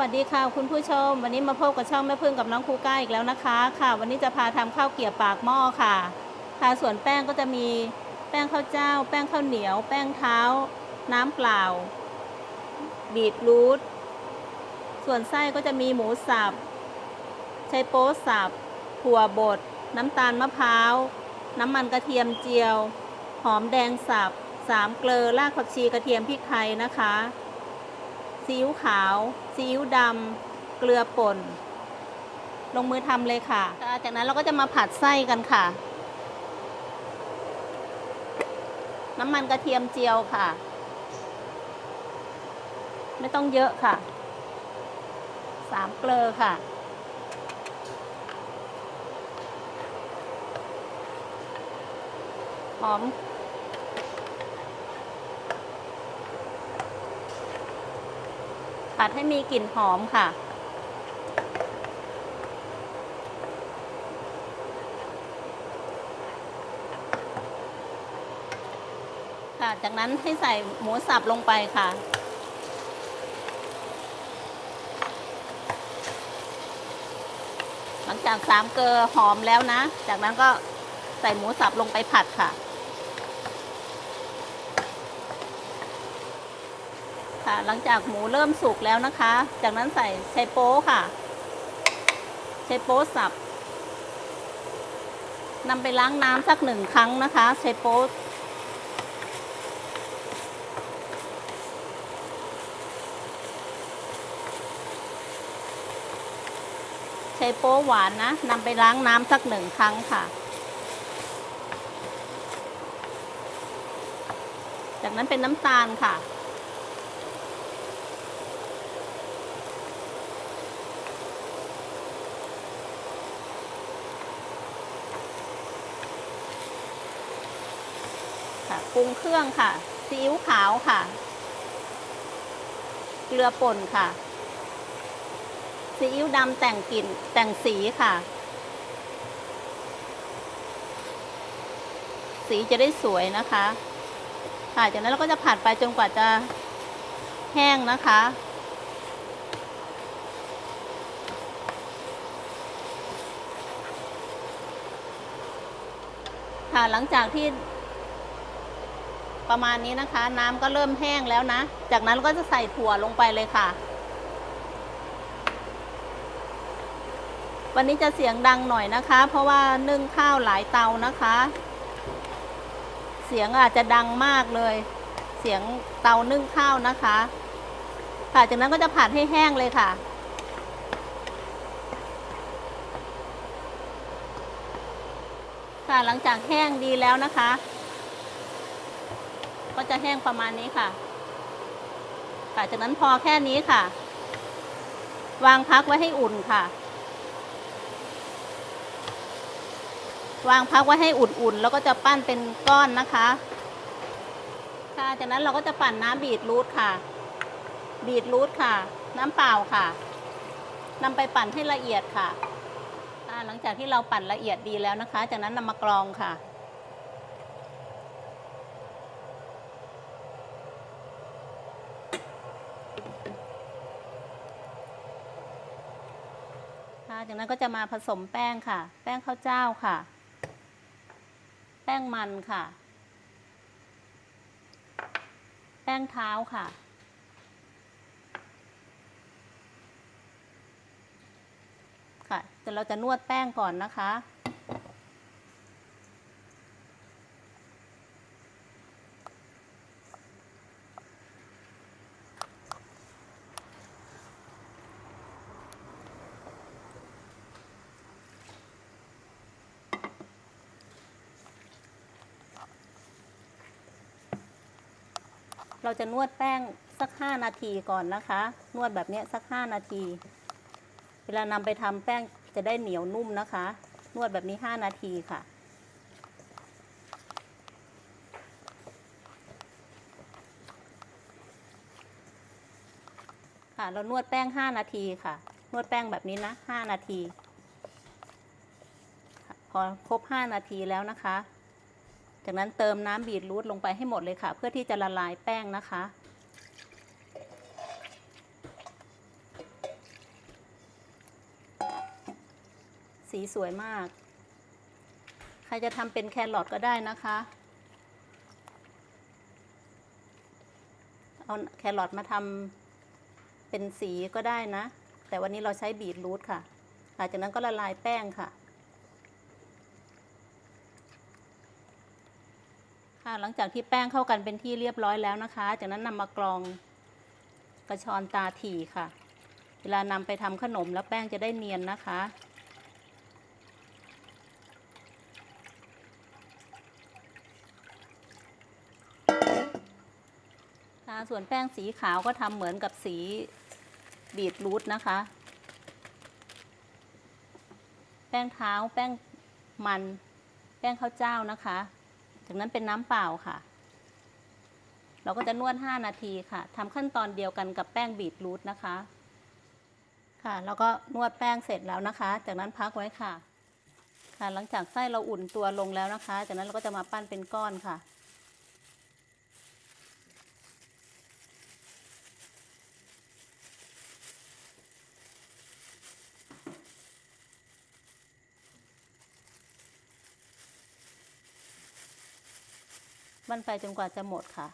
วัสดีค่ะคุณผู้ชม วันนี้มาพบกับช่องแม่พึ่งกับน้องครูก้าอีกแล้วนะคะ ค่ะ วันนี้จะพาทำข้าวเกี๊ยวปากหม้อค่ะค่ะส่วนแป้งก็จะมีแป้งข้าวเจ้า แป้งข้าวเหนียว แป้งเท้า น้ำเปล่า บีทรูทส่วนไส้ก็จะมีหมูสับไชโป๊สับถั่วบดน้ำตาลมะพร้าว น้ำมันกระเทียมเจียว หอมแดงสับสามเกลือรากผักชีกระเทียมพริกไทยนะคะ ซีอิ๊วขาวซีอิ๊วดำเกลือป่น ลงมือทำเลยค่ะ จากนั้นเราก็จะมาผัดไส้กันค่ะ น้ำมันกระเทียมเจียวค่ะ ไม่ต้องเยอะค่ะสามเกลือค่ะหอม ผัดให้มีกลิ่นหอมค่ะ ค่ะ จากนั้นให้ใส่หมูสับลงไปค่ะหลังจากสามเกลือหอมแล้วนะ จากนั้นก็ใส่หมูสับลงไปผัดค่ะ ค่ะ หลังจากหมูเริ่มสุกแล้วนะคะ จากนั้นใส่ไชโป๊ค่ะไชโป๊สับนำไปล้างน้ำสักหนึ่งครั้งนะคะไชโป๊ไชโป๊หวานนะนำไปล้างน้ำสักหนึ่งครั้งค่ะ จากนั้นเป็นน้ำตาลค่ะ ค่ะปรุงเครื่องค่ะซีอิ๊วขาวค่ะ เกลือป่นค่ะซีอิ๊วดำแต่งกลิ่นแต่งสีค่ะ สีจะได้สวยนะคะ ค่ะจากนั้นเราก็จะผัดไปจนกว่าจะแห้งนะคะค่ะหลังจากที่ ประมาณนี้นะคะ น้ำก็เริ่มแห้งแล้วนะ จากนั้นเราก็จะใส่ถั่วลงไปเลยค่ะ วันนี้จะเสียงดังหน่อยนะคะ เพราะว่านึ่งข้าวหลายเตานะคะ เสียงอาจจะดังมากเลย เสียงเตานึ่งข้าวนะคะค่ะจากนั้นก็จะผัดให้แห้งเลยค่ะค่ะหลังจากแห้งดีแล้วนะคะ ก็จะแห้งประมาณนี้ค่ะค่ะจากนั้นพอแค่นี้ค่ะ วางพักไว้ให้อุ่นค่ะ วางพักไว้ให้อุ่นๆแล้วก็จะปั้นเป็นก้อนนะคะ ค่ะจากนั้นเราก็จะปั่นน้ำบีทรูทค่ะ บีทรูทค่ะ น้ำเปล่าค่ะนำไปปั่นให้ละเอียดค่ะหลังจากที่เราปั่นละเอียดดีแล้วนะคะ จากนั้นนำมากรองค่ะ จากนั้นก็จะมาผสมแป้งค่ะ แป้งข้าวเจ้าค่ะ แป้งมันค่ะ แป้งเท้าค่ะ ค่ะเดี๋ยวเราจะนวดแป้งก่อนนะคะ เราจะนวดแป้งสัก 5 นาทีก่อนนะคะ นวดแบบนี้สัก 5 นาที เวลานำไปทำแป้งจะได้เหนียวนุ่มนะคะ นวดแบบนี้ 5 นาทีค่ะค่ะเรานวดแป้ง 5 นาทีค่ะ นวดแป้งแบบนี้นะ 5 นาที พอครบ 5 นาทีแล้วนะคะ จากนั้นเติมน้ำบีทรูทลงไปให้หมดเลยค่ะ เพื่อที่จะละลายแป้งนะคะ สีสวยมาก ใครจะทำเป็นแครอทก็ได้นะคะเอาแครอทมาทำเป็นสีก็ได้นะ แต่วันนี้เราใช้บีทรูทค่ะ หลังจากนั้นก็ละลายแป้งค่ะ ค่ะ หลังจากที่แป้งเข้ากันเป็นที่เรียบร้อยแล้วนะคะ จากนั้นนำมากรองกระชอนตาถี่ค่ะ เวลานำไปทำขนมแล้วแป้งจะได้เนียนนะคะค่ะส่วนแป้งสีขาวก็ทำเหมือนกับสีบีทรูทนะคะ แป้งเท้าแป้งมัน แป้งข้าวเจ้านะคะ จากนั้นเป็นน้ำเปล่าค่ะ เราก็จะนวด 5 นาทีค่ะทำขั้นตอนเดียวกันกับแป้งบีทรูทนะคะ ค่ะ แล้วก็นวดแป้งเสร็จแล้วนะคะ จากนั้นพักไว้ค่ะ ค่ะ หลังจากไส้เราอุ่นตัวลงแล้วนะคะ จากนั้นเราก็จะมาปั้นเป็นก้อนค่ะ บั้นไฟจนกว่าจะหมดค่ะ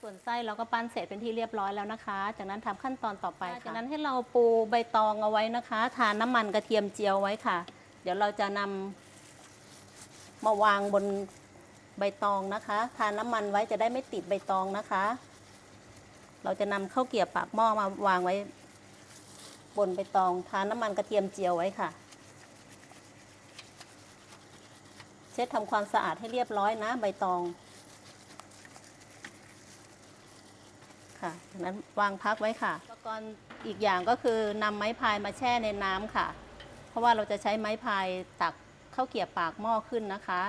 ส่วนไส้เราก็ปั้นเสร็จเป็นที่เรียบร้อยแล้วนะคะ จากนั้นทำขั้นตอนต่อไปจากนั้นให้เราปูใบตองเอาไว้นะคะ ทาน้ำมันกระเทียมเจียวไว้ค่ะ เดี๋ยวเราจะนำมาวางบนใบตองนะคะ ทาน้ำมันไว้จะได้ไม่ติดใบตองนะคะ เราจะนำข้าวเกรียบปากหม้อมาวางไว้บนใบตอง ทาน้ำมันกระเทียมเจียวไว้ค่ะ เช็ดทำความสะอาดให้เรียบร้อยนะใบตอง ค่ะจากนั้นวางพักไว้ค่ะอุปกรณ์อีกอย่างก็คือนำไม้พายมาแช่ในน้ำค่ะ เพราะว่าเราจะใช้ไม้พายตักข้าวเกรียบปากหม้อขึ้นนะคะ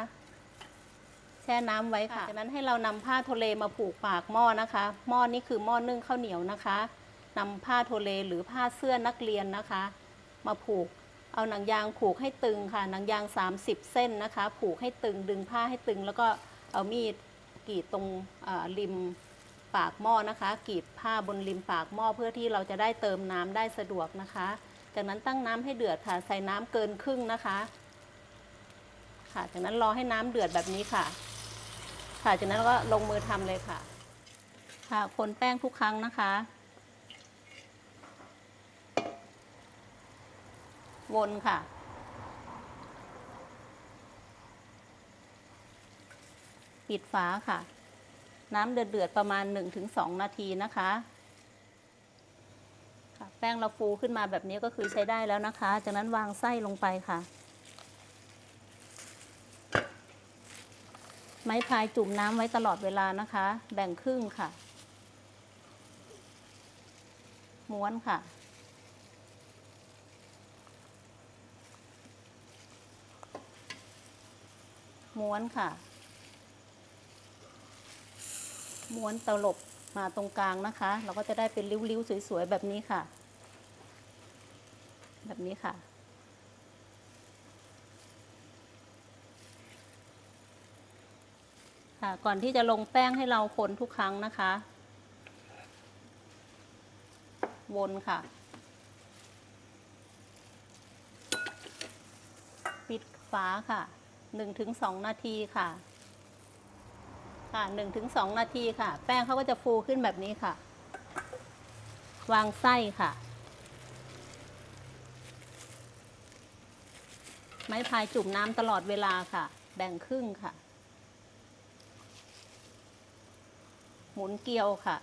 แช่น้ำไว้ค่ะ จากนั้นให้เรานำผ้าโทเลมาผูกปากหม้อนะคะ หม้อนี้คือหม้อนึ่งข้าวเหนียวนะคะนำผ้าโทเลหรือผ้าเสื้อนักเรียนนะคะ มาผูก เอาหนังยางผูกให้ตึงค่ะ หนังยาง 30 เส้นนะคะ ผูกให้ตึงดึงผ้าให้ตึง แล้วก็เอามีดกรีดตรงริมปากหม้อนะคะกรีดผ้าบนริมปากหม้อเพื่อที่เราจะได้เติมน้ำได้สะดวกนะคะ จากนั้นตั้งน้ำให้เดือดค่ะ ใส่น้ำเกินครึ่งนะคะ ค่ะ จากนั้นรอให้น้ำเดือดแบบนี้ค่ะ ค่ะ จากนั้นก็ลงมือทำเลยค่ะ ค่ะคนแป้งทุกครั้งนะคะ วนค่ะ ปิดฝาค่ะ น้ำเดือดๆประมาณ 1-2 นาทีนะคะค่ะแป้งเราฟูขึ้นมาแบบนี้ก็คือใช้ได้แล้วนะคะ จากนั้นวางไส้ลงไปค่ะ ไม้พายจุ่มน้ำไว้ตลอดเวลานะคะ แบ่งครึ่งค่ะ ม้วนค่ะ ม้วนค่ะ ม้วนตลบมาตรงกลางนะคะ เราก็จะได้เป็นริ้วๆสวยๆแบบนี้ค่ะ แบบนี้ค่ะ ค่ะ ก่อนที่จะลงแป้งให้เราคนทุกครั้งนะคะ วนค่ะ ปิดฝาค่ะ หนึ่งถึงสองนาทีค่ะ ค่ะหนึ่งถึงสองนาทีค่ะ แป้งเขาก็จะฟูขึ้นแบบนี้ค่ะ วางไส้ค่ะ ไม้พายจุ่มน้ำตลอดเวลาค่ะ แบ่งครึ่งค่ะ หมุนเกลียวค่ะ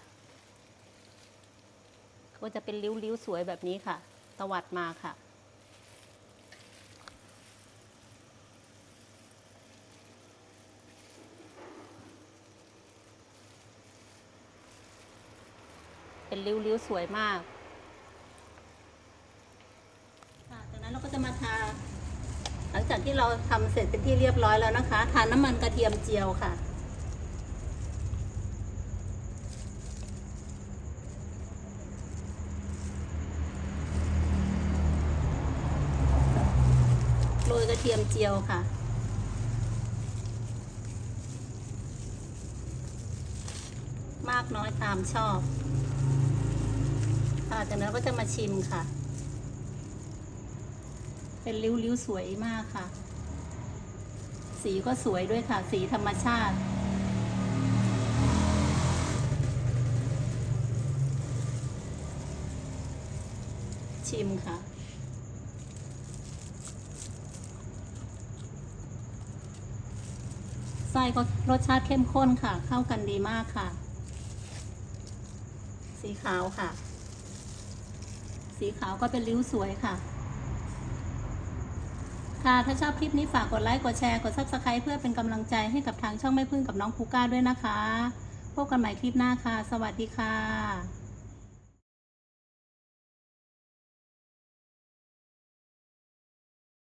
ก็จะเป็นริ้วๆสวยแบบนี้ค่ะ ตวัดมาค่ะ เป็นริ้วๆสวยมากค่ะจากนั้นเราก็จะมาทา หลังจากที่เราทำเสร็จเป็นที่เรียบร้อยแล้วนะคะ ทาน้ำมันกระเทียมเจียวค่ะโรยกระเทียมเจียวค่ะมากน้อยตามชอบ ค่ะจากนั้นก็จะมาชิมค่ะ เป็นริ้วๆสวยมากค่ะ สีก็สวยด้วยค่ะ สีธรรมชาติชิมค่ะ ไส้ก็รสชาติเข้มข้นค่ะ เข้ากันดีมากค่ะ สีขาวค่ะ สีขาวก็เป็นริ้วสวยค่ะ ค่ะ ถ้าชอบคลิปนี้ฝากกดไลค์กดแชร์กด subscribe เพื่อเป็นกำลังใจให้กับทางช่องไม่พึ่งกับน้องคูก้าด้วยนะคะ พบกันใหม่คลิปหน้าค่ะ สวัสดีค่ะ